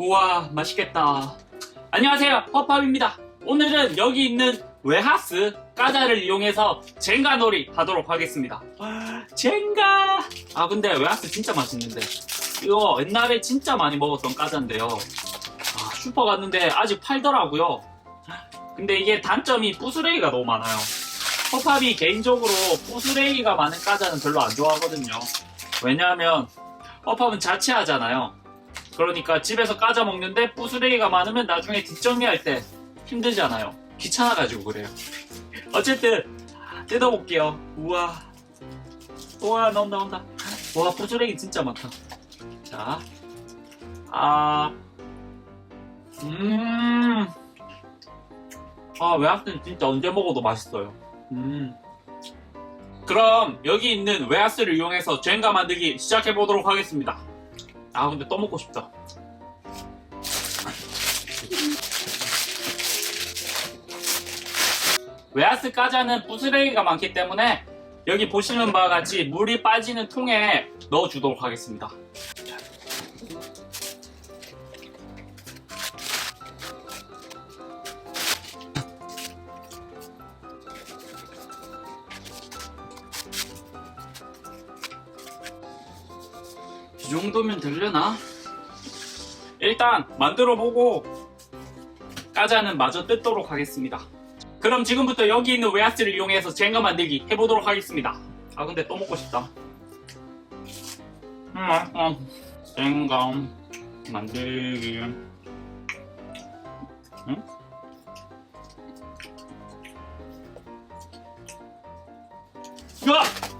우와 맛있겠다. 안녕하세요 허팝입니다. 오늘은 여기 있는 외하스 까자를 이용해서 젠가놀이 하도록 하겠습니다. 젠가! 아 근데 외하스 진짜 맛있는데. 이거 옛날에 진짜 많이 먹었던 까자인데요. 아, 슈퍼 갔는데 아직 팔더라고요. 근데 이게 단점이 부스레기가 너무 많아요. 허팝이 개인적으로 부스레기가 많은 까자는 별로 안 좋아하거든요. 왜냐하면 허팝은 자취하잖아요. 그러니까 집에서 까자 먹는데 부스레기가 많으면 나중에 뒷정리할 때 힘들잖아요. 귀찮아가지고 그래요. 어쨌든 뜯어볼게요. 우와. 우와 나온다 나온다. 와 부스레기 진짜 많다. 자. 아. 음. 아 외학생 진짜 언제 먹어도 맛있어요. 음. 그럼 여기 있는 외하스를 이용해서 젠가 만들기 시작해 보도록 하겠습니다. 아 근데 떠먹고 싶다. 외하스 까자는 부스레기가 많기 때문에 여기 보시는 바와 같이 물이 빠지는 통에 넣어주도록 하겠습니다. 이 정도면 되려나? 일단 만들어 보고 까자는 마저 뜯도록 하겠습니다. 그럼 지금부터 여기 있는 웨하스를 이용해서 젠가 만들기 해보도록 하겠습니다. 아 근데 또 먹고 싶다. 음, 어, 어. 젠가 만들기. 응? 으악!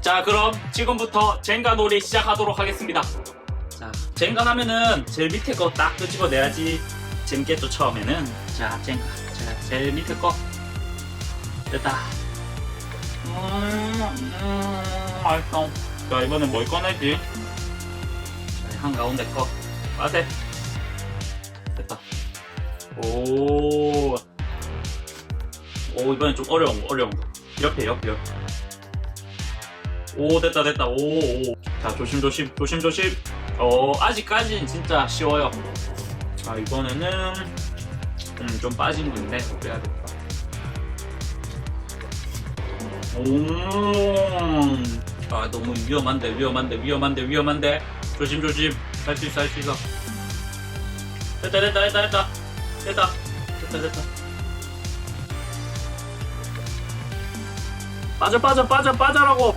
자 그럼 지금부터 젠가 놀이 시작하도록 하겠습니다. 자 젠가 하면은 제일 밑에 거 딱 끄집어내야지. 재밌겠죠 처음에는. 자 젠가. 자 제일 밑에 거. 됐다. 음, 음 맛있어. 자 이번엔 뭘 꺼내지? 한가운데 거. 빠세. 됐다. 오오. 오, 이번엔 좀 어려운 거 어려운 거. 옆에 옆에 옆에. 오 됐다 됐다. 오오. 오. 자 조심조심 조심조심. 어 아직까지는 진짜 쉬워요. 자 이번에는 음, 좀 빠진 건데 빼야겠다 오아 너무 위험한데 위험한데 위험한데 위험한데. 조심조심. 할 수 있어 할 수 있어. 됐다 됐다 됐다 됐다. 됐다 됐다 됐다. 빠져 빠져 빠져 빠져라고.